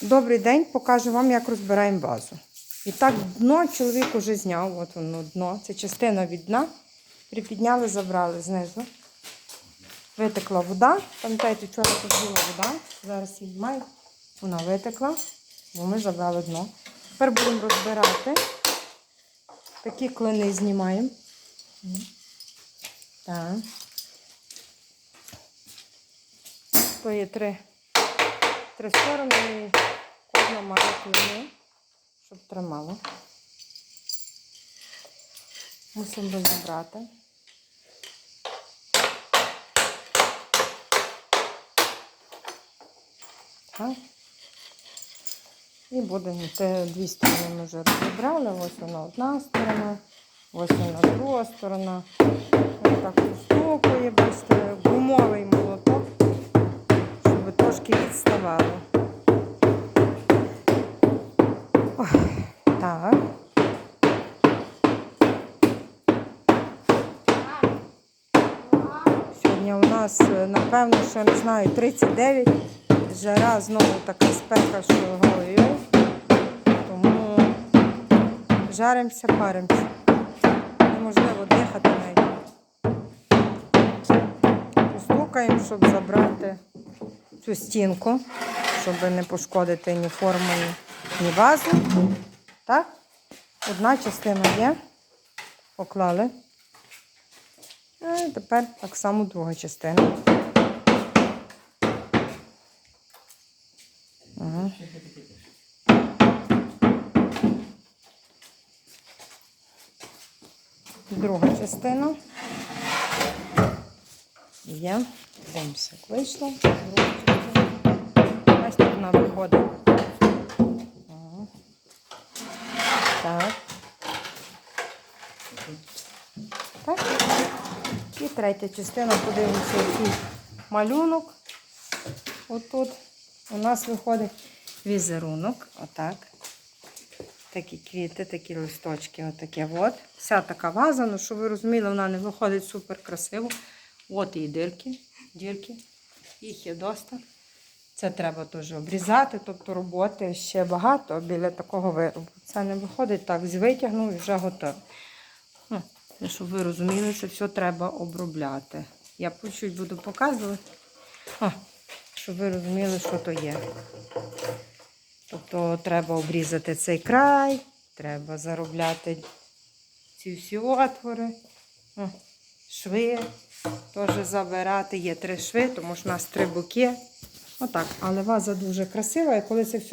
Добрий день, покажу вам, як розбираємо вазу. І так, дно чоловік уже зняв. От воно дно. Це частина від дна. Припідняли, забрали знизу. Витекла вода. Пам'ятаєте, вчора тут була вода. Зараз її маю. Вона витекла, бо ми забрали дно. Тепер будемо розбирати. Такі клини знімаємо. Так. То три, три сторони кожна має клини, щоб тримало. Мусимо розібрати. Так. І будемо дві сторони ми вже розібрали. Ось вона одна сторона, ось вона друга сторона. Ось так постукує, бачите, гумовий Так. Сьогодні у нас, е, напевно, ще не знаю, 39. Жара знову така спека, що ой-ой. Тому жаримося, паримося. Неможливо дихати навіть. Постукаємо, щоб забрати цю стінку, щоб не пошкодити ні форму, ні, вазу. Так? Одна частина є. Поклали. А тепер так само друга частина. Ага. Друга частина. Є. Як вийшло. Друга частина. Як вона виходить. Ага. Так. Так. І третя частина, подивимося, який малюнок. Отут у нас виходить візерунок. Отак. Такі квіти, такі листочки, отаке от. Вся така ваза, ну щоб ви розуміли, вона не виходить супер красиво. От і дирки, дірки. Їх є доста. Це треба теж обрізати, тобто роботи ще багато біля такого виробу. Це не виходить так, витягнув і вже готово. Щоб ви розуміли, це все треба обробляти. Я по чуть буду показувати, О, щоб ви розуміли, що то є. Тобто треба обрізати цей край, треба заробляти ці всі отвори, О, шви теж забирати. Є три шви, тому що у нас три боки. Отак. Але ваза дуже красива, і коли це все